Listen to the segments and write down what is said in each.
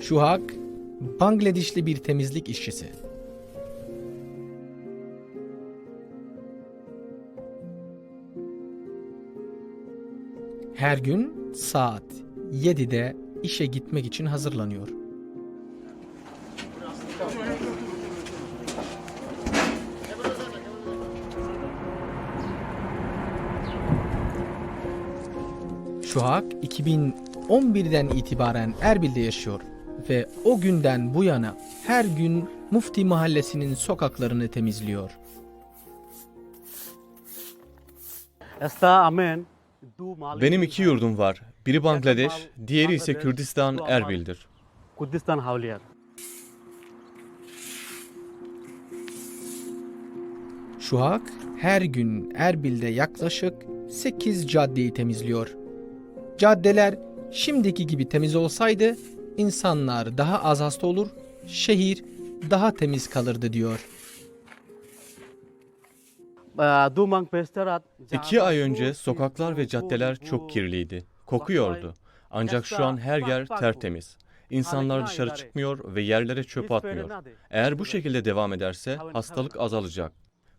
Şuhak, Bangladeşli bir temizlik işçisi. Her gün saat 7'de işe gitmek için hazırlanıyor. Şuhak 2011'den itibaren Erbil'de yaşıyor ve o günden bu yana her gün Mufti Mahallesi'nin sokaklarını temizliyor. Esta amen du mal Benim iki yurdum var. Biri Bangladeş, diğeri ise Kürdistan Erbil'dir. Kurdistan Havliyar. Şuhak her gün Erbil'de yaklaşık 8 caddeyi temizliyor. Caddeler şimdiki gibi temiz olsaydı insanlar daha az hasta olur, şehir daha temiz kalırdı diyor. İki ay önce sokaklar ve caddeler çok kirliydi. Kokuyordu. Ancak şu an her yer tertemiz. İnsanlar dışarı çıkmıyor ve yerlere çöp atmıyor. Eğer bu şekilde devam ederse hastalık azalacak.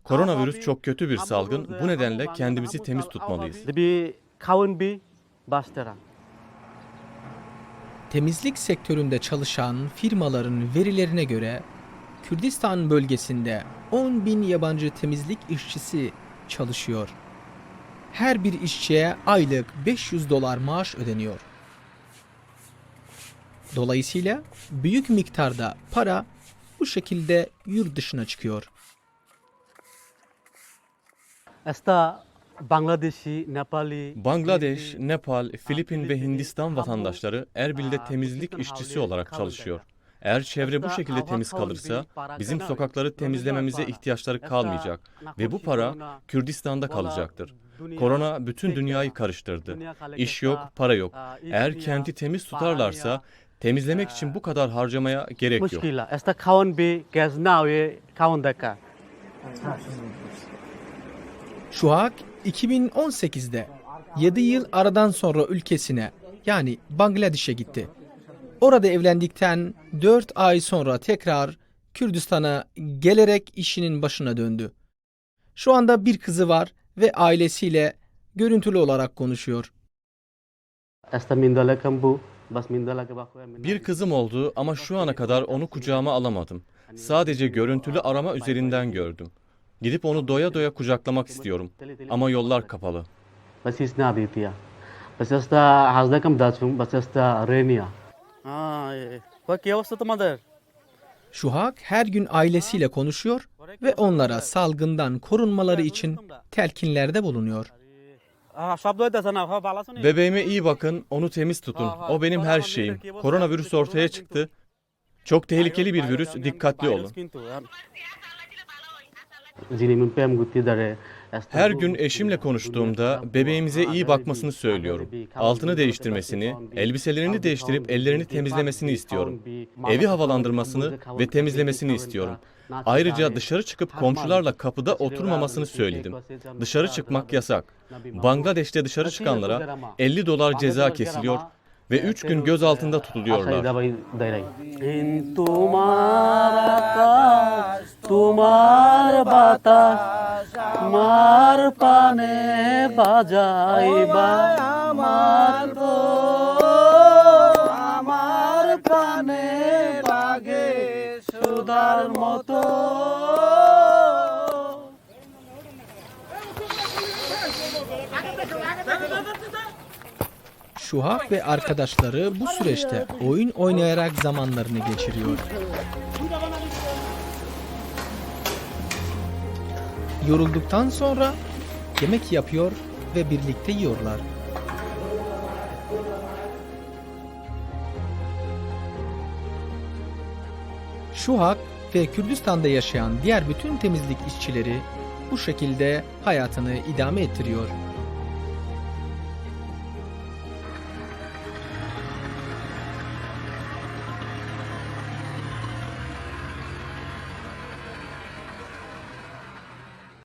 Koronavirüs çok kötü bir salgın. Bu nedenle kendimizi temiz tutmalıyız. Temizlik sektöründe çalışan firmaların verilerine göre Kürdistan bölgesinde 10 bin yabancı temizlik işçisi çalışıyor. Her bir işçiye aylık 500 dolar maaş ödeniyor. Dolayısıyla büyük miktarda para bu şekilde yurt dışına çıkıyor. Esta Bangladeş, Nepal, Filipin ve Hindistan vatandaşları Erbil'de temizlik işçisi olarak çalışıyor. Eğer çevre bu şekilde temiz kalırsa bizim sokakları temizlememize ihtiyaçları kalmayacak ve bu para Kürdistan'da kalacaktır. Korona bütün dünyayı karıştırdı. İş yok, para yok. Eğer kenti temiz tutarlarsa temizlemek için bu kadar harcamaya gerek yok. Esta kawin bi gas nawe kawin daka. Şuhak 2018'de 7 yıl aradan sonra ülkesine yani Bangladeş'e gitti. Orada evlendikten 4 ay sonra tekrar Kürdistan'a gelerek işinin başına döndü. Şu anda bir kızı var ve ailesiyle görüntülü olarak konuşuyor. Bir kızım oldu ama şu ana kadar onu kucağıma alamadım. Sadece görüntülü arama üzerinden gördüm. Gidip onu doya doya kucaklamak istiyorum. Ama yollar kapalı. Şuhak her gün ailesiyle konuşuyor ve onlara salgından korunmaları için telkinlerde bulunuyor. Bebeğime iyi bakın, onu temiz tutun. O benim her şeyim. Koronavirüs ortaya çıktı. Çok tehlikeli bir virüs, dikkatli olun. Her gün eşimle konuştuğumda bebeğimize iyi bakmasını söylüyorum. Altını değiştirmesini, elbiselerini değiştirip ellerini temizlemesini istiyorum. Evi havalandırmasını ve temizlemesini istiyorum. Ayrıca dışarı çıkıp komşularla kapıda oturmamasını söyledim. Dışarı çıkmak yasak. Bangladeş'te dışarı çıkanlara 50 dolar ceza kesiliyor ve 3 gün gözaltında tutuluyorlar. তোমার আকাশ তোমার বাতাস তোমার পানে বাজাইবা আমার তো আমার কানে লাগে সুদার মতো Şuhak ve arkadaşları bu süreçte oyun oynayarak zamanlarını geçiriyor. Yorulduktan sonra yemek yapıyor ve birlikte yiyorlar. Şuhak ve Kürdistan'da yaşayan diğer bütün temizlik işçileri bu şekilde hayatını idame ettiriyor.